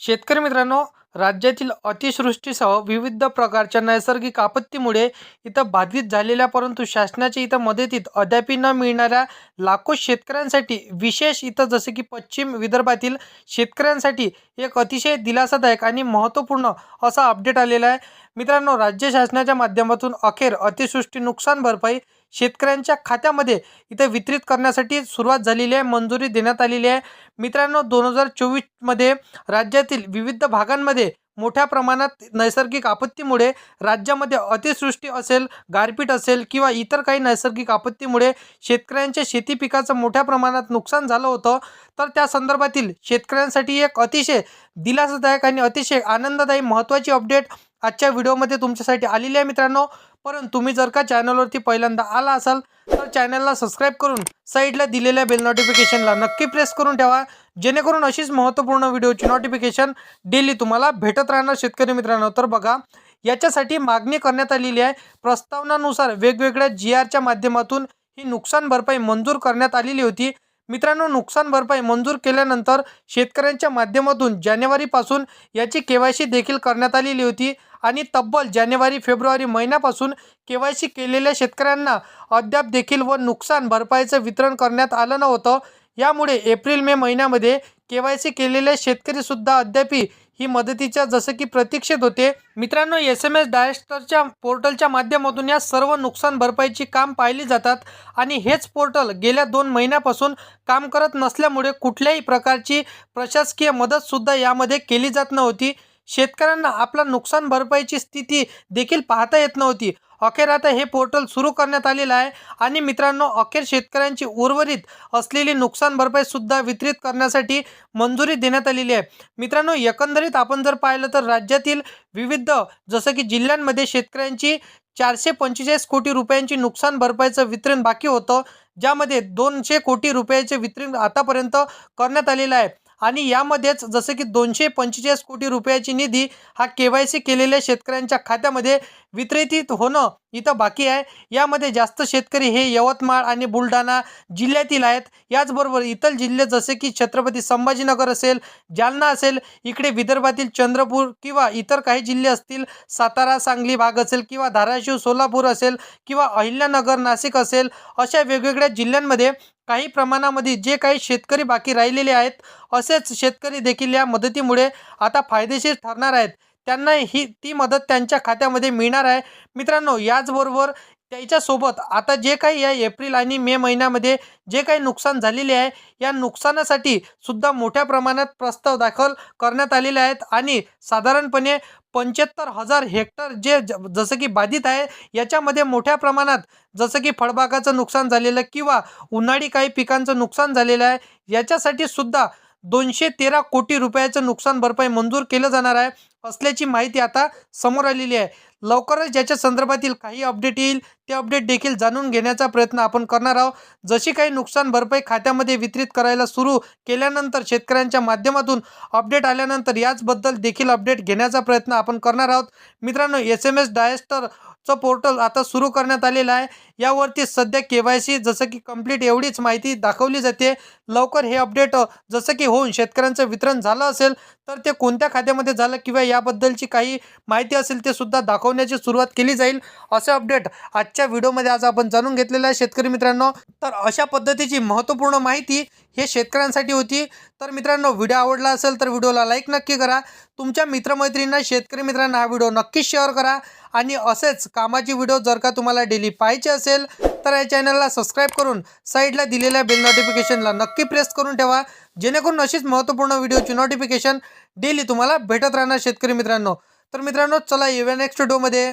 शेतकरी मित्रांनो राज्यातील अतिवृष्टीसह विविध प्रकारच्या नैसर्गिक आपत्तीमुळे इथं बाधित झालेल्या परंतु शासनाच्या इथं मदतीत अद्यापी न मिळणाऱ्या लाखो शेतकऱ्यांसाठी विशेष इथं जसे की पश्चिम विदर्भातील शेतकऱ्यांसाठी एक अतिशय दिलासादायक आणि महत्त्वपूर्ण असा अपडेट आलेला आहे. मित्रांनो राज्य शासनाच्या माध्यमातून अखेर अतिवृष्टी नुकसान भरपाई शेतकऱ्यांच्या खात्यामध्ये इथं वितरित करण्यासाठी सुरुवात झालेली आहे मंजुरी देण्यात आलेली आहे. मित्रांनो दोन हजार चोवीसमध्ये राज्यातील विविध भागांमध्ये मोठ्या प्रमाणात नैसर्गिक आपत्तीमुळे राज्यामध्ये अतिवृष्टी असेल गारपीट असेल किंवा इतर काही नैसर्गिक आपत्तीमुळे शेतकऱ्यांच्या शेती पिकाचं मोठ्या प्रमाणात नुकसान झालं होतं तर त्या संदर्भातील शेतकऱ्यांसाठी एक अतिशय दिलासादायक आणि अतिशय आनंददायी महत्त्वाची अपडेट आजच्या व्हिडिओमध्ये तुमच्यासाठी आलेली आहे मित्रांनो. परंतु तुम्ही जर का चॅनलवरती पहिल्यांदा आला असाल तर चॅनलला सबस्क्राईब करून साईडला दिलेल्या बेल नोटिफिकेशनला नक्की प्रेस करून ठेवा. जेणेकरून अशीच महत्त्वपूर्ण व्हिडिओची नोटिफिकेशन डेली तुम्हाला भेटत राहणार शेतकरी मित्रांनो. तर बघा याच्यासाठी मागणी करण्यात आलेली आहे. प्रस्तावनानुसार वेगवेगळ्या जी आरच्या माध्यमातून ही नुकसान भरपाई मंजूर करण्यात आलेली होती. मित्रांनो नुकसान भरपाई मंजूर केल्यानंतर शेतकऱ्यांच्या माध्यमातून जानेवारीपासून याची के वाय सी देखील करण्यात आलेली होती आणि तब्बल जानेवारी फेब्रुवारी महिन्यापासून के वाय सी केलेल्या शेतकऱ्यांना अद्याप देखील व नुकसान भरपाईचं वितरण करण्यात आलं नव्हतं. यामुळे एप्रिल मे महिन्यामध्ये के वाय सी केलेल्या शेतकरीसुद्धा अद्यापी ही मदतीच्या जसं की प्रतीक्षेत होते. मित्रांनो एस एम एस डायस्टरच्या पोर्टलच्या माध्यमातून या सर्व नुकसान भरपाईची काम पाहिली जातात आणि हेच पोर्टल गेल्या दोन महिन्यापासून काम करत नसल्यामुळे कुठल्याही प्रकारची प्रशासकीय मदतसुद्धा यामध्ये केली जात नव्हती. शेतकऱ्यांना आपला नुकसान भरपाईची स्थिती देखील पाहता येत नव्हती. अखेर आता हे पोर्टल सुरू करण्यात आलेलं आहे. आणि मित्रांनो अखेर शेतकऱ्यांची उर्वरित असलेली नुकसान भरपाईसुद्धा वितरित करण्यासाठी मंजुरी देण्यात आलेली आहे. मित्रांनो एकंदरीत आपण जर पाहिलं तर राज्यातील विविध जसं की जिल्ह्यांमध्ये शेतकऱ्यांची चारशे पंचेचाळीस कोटी रुपयांची नुकसान भरपाईचं वितरण बाकी होतं ज्यामध्ये दोनशे कोटी रुपयाचे वितरण आतापर्यंत करण्यात आलेलं आहे. आणि यामध्येच जसं की दोनशे पंचेचाळीस कोटी रुपयाची निधी हा के वाय सी केलेल्या शेतकऱ्यांच्या खात्यामध्ये वितरित होणं इथं बाकी आहे. यामध्ये जास्त शेतकरी हे यवतमाळ आणि बुलढाणा जिल्ह्यातील आहेत. याचबरोबर इतर जिल्हे जसे की छत्रपती संभाजीनगर असेल जालना असेल इकडे विदर्भातील चंद्रपूर किंवा इतर काही जिल्हे असतील सातारा सांगली भाग असेल किंवा धाराशिव सोलापूर असेल किंवा अहिल्यानगर नाशिक असेल अशा वेगवेगळ्या जिल्ह्यांमध्ये काही प्रमाणामध्ये जे काही शेतकरी बाकी राहिलेले आहेत असेच शेतकरी देखील या मदतीमुळे आता फायदेशीर ठरणार आहेत. त्यांना ही ती मदत त्यांच्या खात्यामध्ये मिळणार आहे. मित्रांनो याचबरोबर त्याच्यासोबत आता जे काही या एप्रिल आणि मे महिन्यामध्ये जे काही नुकसान झालेले आहे या नुकसानासाठी सुद्धा मोठ्या प्रमाणात प्रस्ताव दाखल करण्यात आलेले आहेत आणि साधारणपणे पंच्याहत्तर हजार हेक्टर जे ज- जसं की बाधित आहे याच्यामध्ये मोठ्या प्रमाणात जसं की फळबागाचं नुकसान झालेलं किंवा उन्हाळी काही पिकांचं नुकसान झालेलं आहे याच्यासाठी सुद्धा दोनशे तेरा कोटी रुपयाचं नुकसान भरपाई मंजूर केलं जाणार आहे असल्याची माहिती आता समोर आलेली आहे. लवकरच ज्याच्या संदर्भातील काही अपडेट येईल ते अपडेट देखील जाणून घेण्याचा प्रयत्न आपण करणार आहोत. जशी काही नुकसान भरपाई खात्यामध्ये वितरित करायला सुरू केल्यानंतर शेतकऱ्यांच्या माध्यमातून अपडेट आल्यानंतर याचबद्दल देखील अपडेट घेण्याचा प्रयत्न आपण करणार आहोत. मित्रांनो एस एम एस डायस्टर चं पोर्टल आता सुरू करण्यात आलेलं आहे. यावरती सध्या के वाय सी जसं की कंप्लीट एवढीच माहिती दाखवली जाते. लवकर हे अपडेट जसं की होऊन शेतकऱ्यांचं वितरण झालं असेल तर ते कोणत्या खात्यामध्ये झालं किंवा याबद्दलची काही माहिती असेल ते सुद्धा दाखवण्याची सुरुवात केली जाईल असं अपडेट आजच्या व्हिडिओमध्ये आज आपण जाणून घेतलेलं आहे. शेतकरी मित्रांनो तर अशा पद्धतीची महत्त्वपूर्ण माहिती हे शेतकऱ्यांसाठी होती. तर मित्रांनो व्हिडिओ आवडला असेल तर व्हिडिओला लाईक नक्की करा. तुमच्या मित्रमैत्रिणींना शेतकरी मित्रांना हा व्हिडिओ नक्कीच शेअर करा. आणि असेच कामाची व्हिडिओ जर का तुम्हाला डेली पाहायचे असेल तर या चॅनलला सबस्क्राईब करून साईडला दिलेल्या बेल नोटिफिकेशनला नक्की प्रेस करून ठेवा. जेणेकरून अशीच महत्त्वपूर्ण व्हिडिओची नोटिफिकेशन डेली तुम्हाला भेटत राहणार शेतकरी मित्रांनो. तर मित्रांनो चला येऊया नेक्स्ट व्हिडिओमध्ये